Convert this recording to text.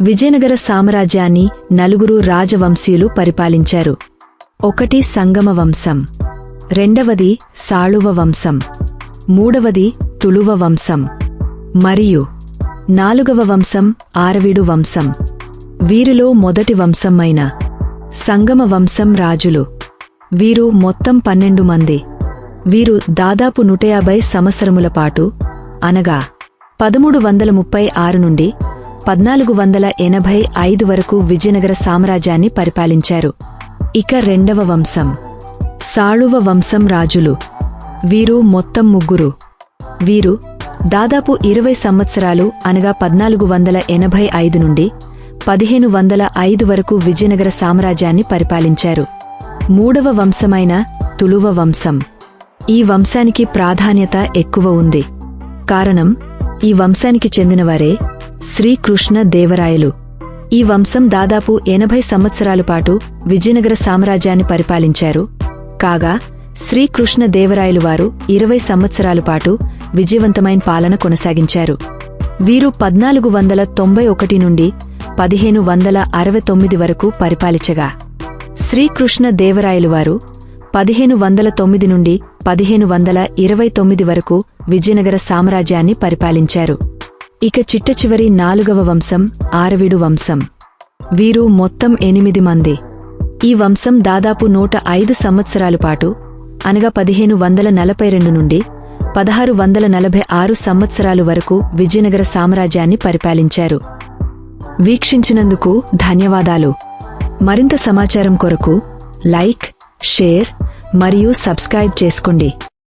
విజయనగర సామ్రాజ్యాన్ని నలుగురు రాజవంశీయులు పరిపాలించారు. ఒకటి సంగమ వంశం రెండవది సాళువ వంశం మూడవది తులువ వంశం మరియు నాలుగవ వంశం ఆరవీడు వంశం. వీరిలో మొదటి వంశం అయిన సంగమ వంశం రాజులు. వీరు మొత్తం పన్నెండు మంది. వీరు దాదాపు నూట యాభై సంవత్సరముల పాటు అనగా పదమూడు వందల ముప్పై ఆరు నుండి పద్నాలుగు వందల ఎనభై ఐదు వరకు విజయనగర సామ్రాజ్యాన్ని పరిపాలించారు. ఇక రెండవ వంశం. సాళువ వంశం రాజులు. వీరు మొత్తం ముగ్గురు. వీరు దాదాపు ఇరవై సంవత్సరాలు అనగా పద్నాలుగు వందల ఎనభై ఐదు నుండి పదిహేను వందల ఐదు వరకు విజయనగర సామ్రాజ్యాన్ని పరిపాలించారు. మూడవ వంశమైన తులువ వంశం. ఈ వంశానికి ప్రాధాన్యత ఎక్కువ ఉంది. కారణం ఈ వంశానికి చెందినవారే శ్రీకృష్ణ దేవరాయలు. ఈ వంశం దాదాపు ఎనభై సంవత్సరాల పాటు విజయనగర సామ్రాజ్యాన్ని పరిపాలించారు. కాగా శ్రీకృష్ణ దేవరాయలు వారు ఇరవై సంవత్సరాల పాటు విజయవంతమైన పాలన కొనసాగించారు. వీరు పద్నాలుగు వందల తొంభై ఒకటి నుండి పదిహేను వందల అరవై తొమ్మిది వరకు పరిపాలించగా శ్రీకృష్ణ దేవరాయలు వారు పదిహేను వందల తొమ్మిది నుండి పదిహేను వందల ఇరవై తొమ్మిది వరకు విజయనగర సామ్రాజ్యాన్ని పరిపాలించారు. ఇక చిట్టచివరి నాలుగవ వంశం ఆరవిడు వంశం. వీరు మొత్తం ఎనిమిది మంది. ఈ వంశం దాదాపు నూట ఐదు సంవత్సరాల పాటు అనగా పదిహేను వందల నలభై రెండు నుండి పదహారు వందల నలభై ఆరు సంవత్సరాలు వరకు విజయనగర సామ్రాజ్యాన్ని పరిపాలించారు. వీక్షించినందుకు ధన్యవాదాలు. మరింత సమాచారం కొరకు లైక్ షేర్ మరియు సబ్స్క్రైబ్ చేసుకోండి.